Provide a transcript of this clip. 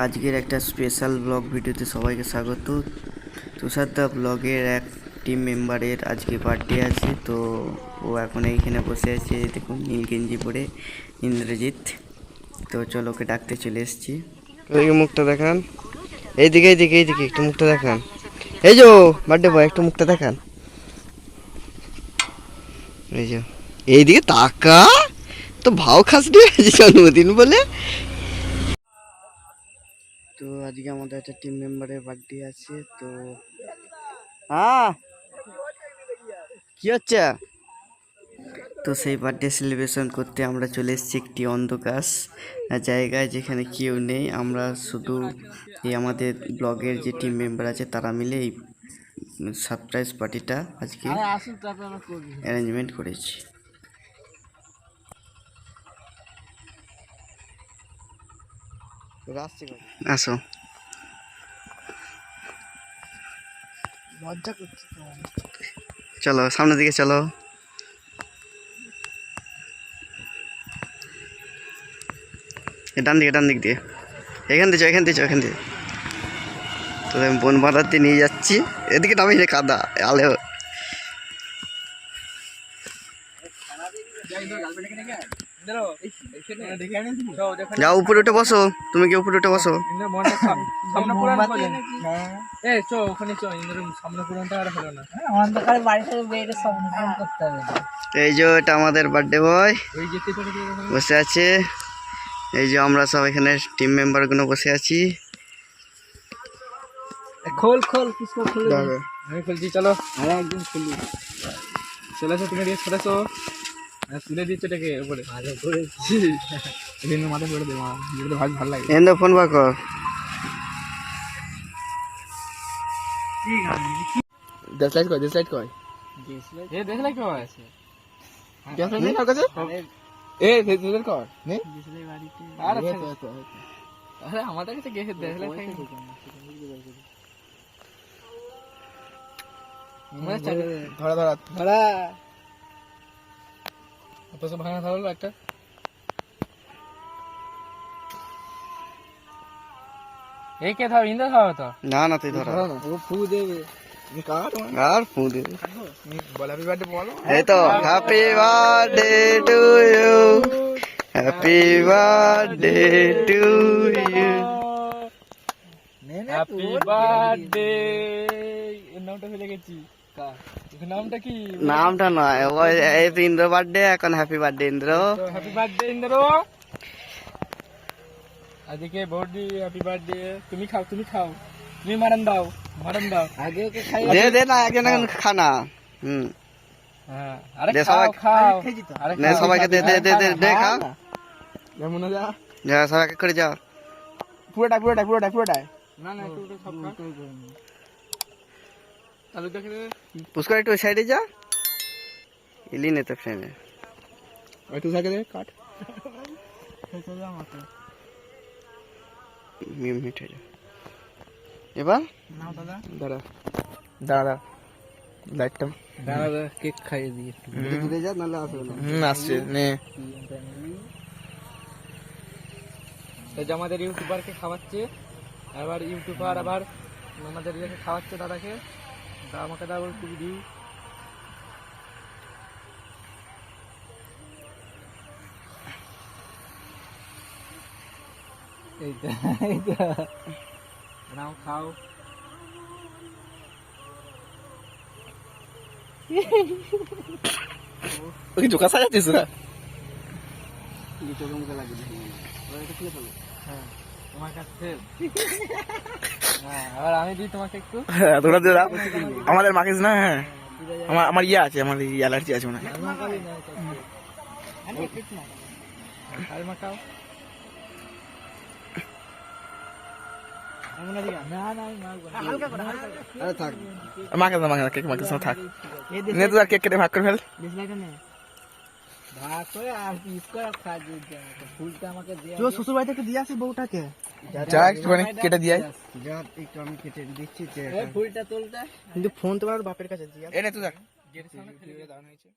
আজকের একটা special blog ভিডিওতে সবাইকে স্বাগত। তুষার তুষারদা ব্লগের এক টিম মেম্বারের আজকে বার্থডে আছে, তো ও এখন এইখানে বসে আছে, দেখুন, নীল গেঞ্জি পরে, ইন্দ্রজিৎ। তো চলো ওকে ডাকতে চলে এসেছি। মুখটা দেখান। এইদিকে এইদিকে এইদিকে, একটু মুখটা দেখান। এই যে বার্থডে বয় একটু মুখটা দেখান। এই যে এইদিকে তাকা। তো ভাও খাস জন্মদিন বলে। তো আজকে আমাদের একটা টিম মেম্বারের বার্থডে আছে তো হ্যাঁ কি হচ্ছে? তো সেই বার্থডে সেলিব্রেশন করতে আমরা চলে এসেছি একটি অন্ধকার জায়গায় যেখানে কেউ নেই। আমরা শুধু এই আমাদের ব্লগের যে টিম মেম্বার আছে তারা মিলে এই সারপ্রাইজ পার্টিটা আজকে অ্যারেঞ্জমেন্ট করেছি। আসো। চলো সামনের দিকে চলো। ডান দিকে ডান দিক দিয়ে। এখান দিয়ে এখান দিয়ে এখান দিয়ে। তো আমি বন বাঁধাতে নিয়ে যাচ্ছি। এদিকে নামি রে কাদা আলে। যাও উপরে উঠে বসো। তুমি কি উপরে উঠে বসো। করতে হবে। এই যে এটা আমাদের বার্থডে বয় বসে আছে। এই যে আমরা সব এখানে টিম মেম্বারগুলো বসে আছি। খোল খোল কিছু আমি খুলছি চলো। আরে একদম খুলি। চলে আসো তুমি আর তুলে দিচ্ছ এটাকে উপরে। ভালো করেছি যেগুলো ভালো ভালো লাগে। এন্ড ফোন কর দেশলাইট কয় দেশলাইট কয় এ দেশলাইট কয় আছে। দেশলাইট নেই কাছে? এ দেশলাইট কয় নেই আর আচ্ছা আরে আমাদের কাছে গেছে দেশলাইট থাকে ধরা ধরা। ধরা। তো সব ভাঙা ধরলো একটা এই কে থাও ইন্দা খাওয়া তো না না তুই ধর ও ফু দেবে কার আর ফোন দে বল হ্যাপি বার্থডে বলো এই তো happy birthday to you happy birthday to you happy birthday এর নামটা ভুলে গেছি এর নামটা কি নামটা নয় ওই এই তো ইন্দ্র বার্থডে এখন happy birthday Indra happy birthday Indra আজকে বৌদি হ্যাপি বার্থডে তুমি খাও তুমি খাও তুমি মারান দাও মারান দাও আগে ওকে খাই দে দে না একজন একজন খানা হুম হ্যাঁ আরে দে খাও সবাই- খাও খেয়েছি তো। আরে নে খাও। সবাইকে দে দে দে দে দে খা যেমন যা যা সবাইকে করে যাও পুরোটা পুরোটা পুরোটা পুরোটা না না একটু একটু সব খা আলু দেখে দে পুষ্কর একটু সাইডে যা ইলি নে তো ফ্রেমে ওই তুই থাকে দে কাট মিউট হয়ে যা এবার দাঁড়া দাঁড়া লাইটটা দাঁড়া কেক খাইয়ে দূরে যা নাহলে আসবে না হুম আসছে নে যে আমাদের ইউটিউবারকে খাওয়াচ্ছে আবার ইউটিউবার আবার আমাদের খাওয়াচ্ছে দাদাকে আমাকে দাও একটু দিই। এইটা এইটা নাও খাও। ওই জোকা সাজাচ্ছিস না হ্যাঁ তোমার কাছে। হ্যাঁ আবার আমি দিই তোমাকে একটু। হ্যাঁ দাও। আমাদের মাখিস না? হ্যাঁ। আমার আমার ইয়ে আছে আমার অ্যালার্জি আছে মনে হয়। আর। আরে না মাখিস না কেক না। থাক। নে তো আর কেক কেটে ভাগ করে ফেল। ভাগ করে আর পিস করে। ফুলটা আমাকে শ্বশুর দিয়ে আসি বউটাকে। যা একটুখানি কেটে দিয়ে যা একটু আমি কেটে দিচ্ছি যে ফুলটা কিন্তু ফোন তোমার বাপের কাছে দিয়ে দেখ। দাঁড়ানো হয়েছে।